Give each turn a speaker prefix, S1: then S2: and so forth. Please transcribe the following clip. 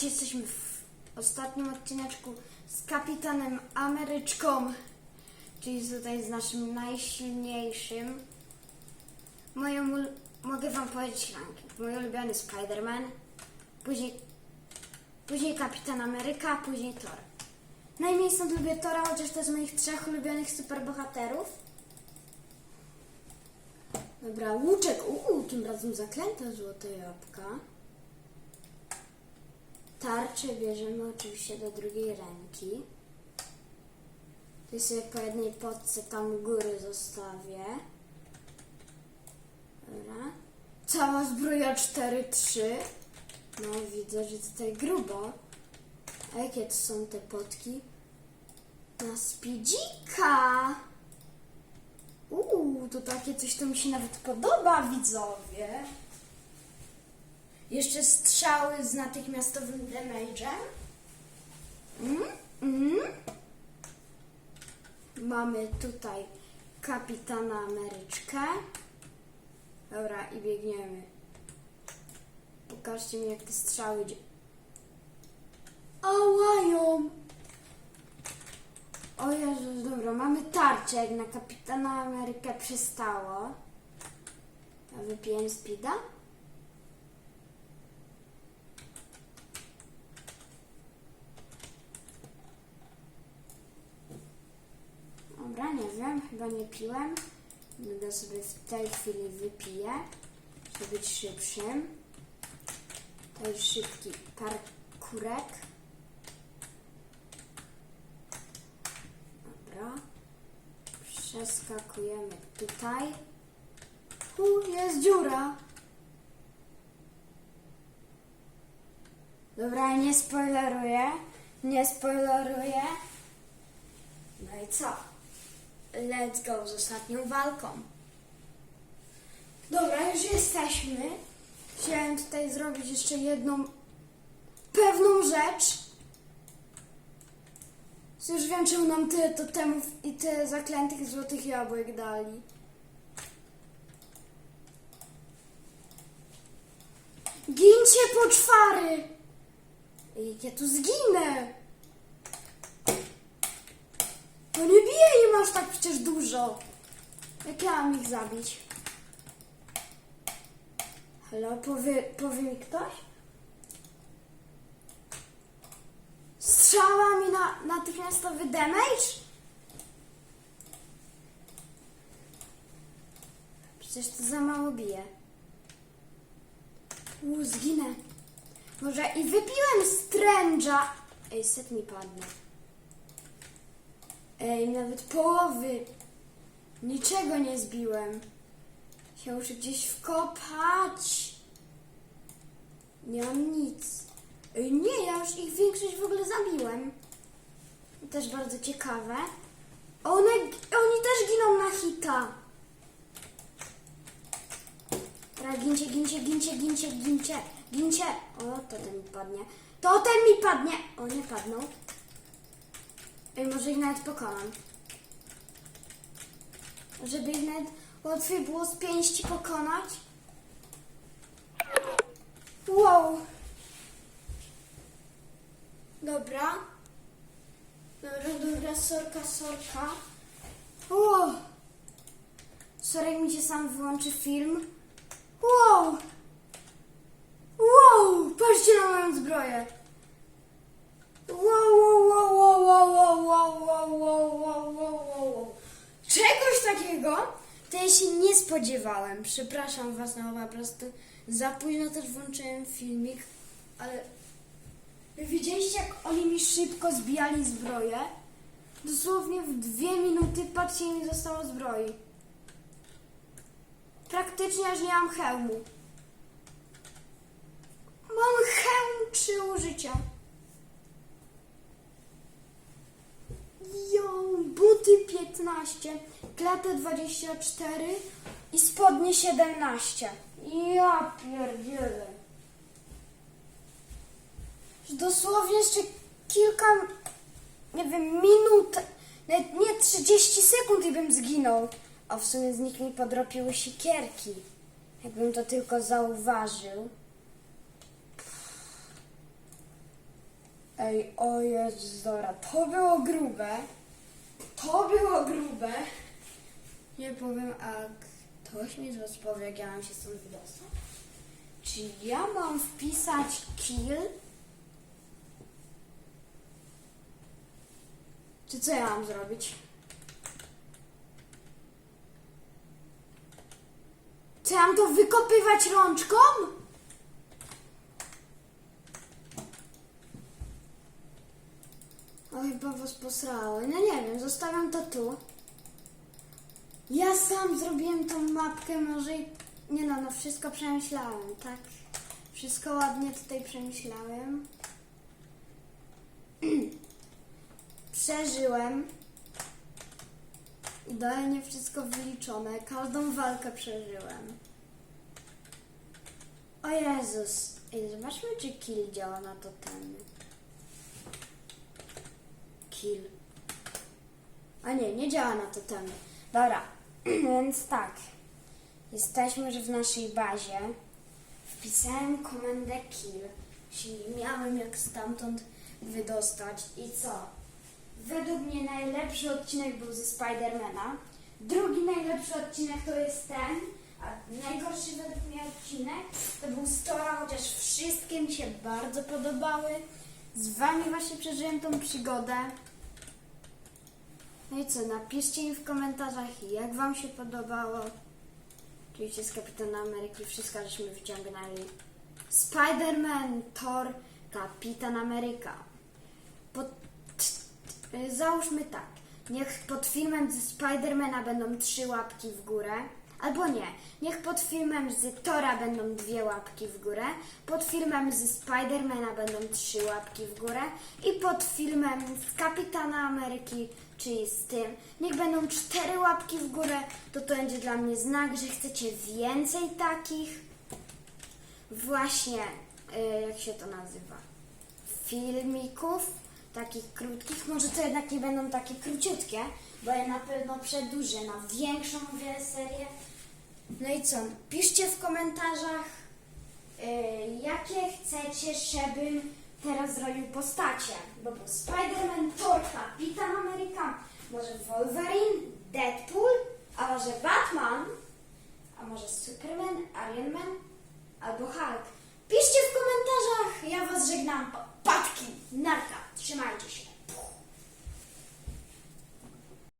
S1: dzisiaj jesteśmy w ostatnim odcineczku z Kapitanem Ameryczką, czyli tutaj z naszym najsilniejszym. Moją, mogę wam powiedzieć ranking. Mój ulubiony Spider-Man, później, później Kapitan Ameryka, później Thor. Najmniej stąd lubię Tora, chociaż to jest moich trzech ulubionych superbohaterów. Dobra, łuczek. Uuu, tym razem zaklęte złote jabłka. Tarczę bierzemy oczywiście do drugiej ręki. Tu sobie po jednej podce tam góry zostawię. Dobra. Cała zbroja 4-3. No widzę, że tutaj grubo. A jakie to są te potki? Na speedzika! Uuu, to takie coś, to mi się nawet podoba, widzowie. Jeszcze strzały z natychmiastowym damage'em. Mm, mm. Mamy tutaj kapitana Ameryczkę. Dobra, i biegniemy. Pokażcie mi, jak te strzały dzie... Ołają! O Jezus, dobra, mamy tarczę, jak na kapitana Amerykę przystało. Wypiłem speeda? Chyba nie piłem. Będę sobie w tej chwili wypiję, żeby być szybszym. To jest szybki parkurek. Dobra. Przeskakujemy tutaj. U, jest dziura. Dobra, nie spoileruję. Nie spoileruję. No i co? Let's go z ostatnią walką. Dobra, już jesteśmy. Chciałem tutaj zrobić jeszcze jedną pewną rzecz. Już wiem, czemu nam tyle totemów i tyle zaklętych złotych jabłek dali. Gincie poczwary! Jak ja tu zginę! No nie bije im aż tak przecież dużo. Jak ja mam ich zabić? Halo, powie, powie mi ktoś? Strzała mi na natychmiastowy damage? Przecież to za mało bije. U, zginę. Może i wypiłem Strange'a. Ej, set mi padnie. Ej, nawet połowy. Niczego nie zbiłem. Się gdzieś wkopać. Nie mam nic. Ej, nie, ja już ich większość w ogóle zabiłem. To też bardzo ciekawe. One, oni też giną na hita. Dobra, gincie, gincie, gincie, gincie, gincie, gincie. O, totem mi padnie. Totem mi padnie. O, nie padną. Ej, może ich nawet pokonam. Żeby ich nawet łatwiej było z pięści pokonać. Wow. Dobra. Dobra, dobra, sorka, sorka. Wow. Sorek mi się sam wyłączy film. Wow. Wow, patrzcie na moją zbroję. To ja się nie spodziewałem. Przepraszam was, no po prostu za późno też włączyłem filmik, ale widzieliście jak oni mi szybko zbijali zbroję? Dosłownie w dwie minuty, patrzcie, mi zostało zbroi. Praktycznie aż nie mam hełmu. Mam hełm trzy użycia. Jo, buty 15, klatę 24 i spodnie 17. Ja pierdzielę. Dosłownie jeszcze kilka, nie wiem, minut, nawet nie 30 sekund i bym zginął. A w sumie z nich mi podropiły sikierki. Jakbym to tylko zauważył. Ej, o Jezus, to było grube. To było grube. Nie powiem, a ktoś mi z was powie, jak ja mam się stąd wydostać? Czy ja mam wpisać kill? Czy co ja mam zrobić? Czy ja mam to wykopywać rączką? Was posrało. No nie wiem, zostawiam to tu. Ja sam zrobiłem tą mapkę, może i... Nie no, no wszystko przemyślałem, tak? Wszystko ładnie tutaj przemyślałem. Przeżyłem. Idealnie wszystko wyliczone. Każdą walkę przeżyłem. O Jezus. Ej, zobaczmy, czy kill działa na totemy. Kill. A nie, nie działa na totemy. Dobra, więc tak. Jesteśmy już w naszej bazie. Wpisałem komendę kill, czyli miałem jak stamtąd wydostać. I co? Według mnie najlepszy odcinek był ze Spidermana. Drugi najlepszy odcinek to jest ten. A najgorszy według mnie odcinek to był Stora, chociaż wszystkie mi się bardzo podobały. Z wami właśnie przeżyłem tą przygodę. No i co, napiszcie mi w komentarzach, jak wam się podobało. Oczywiście z Kapitana Ameryki wszystko żeśmy wyciągnęli. Spider-Man, Thor, Kapitan Ameryka. Pod, y, załóżmy tak, niech pod filmem ze Spidermana będą trzy łapki w górę. Albo nie, niech pod filmem z Tora będą dwie łapki w górę, pod filmem ze Spidermana będą trzy łapki w górę i pod filmem z Kapitana Ameryki, czyli z tym, niech będą cztery łapki w górę, to to będzie dla mnie znak, że chcecie więcej takich. Właśnie, y, jak się to nazywa, filmików, takich krótkich. Może to jednak nie będą takie króciutkie, bo ja na pewno przedłużę na większą serię. No i co? Piszcie w komentarzach, y, jakie chcecie, żebym teraz zrobił postacie. Bo był Spider-Man, Thor, Kapitan Ameryka, może Wolverine, Deadpool, a może Batman, a może Superman, Iron Man albo Hulk. Piszcie w komentarzach, ja was żegnam. Patki, narka, trzymajcie się.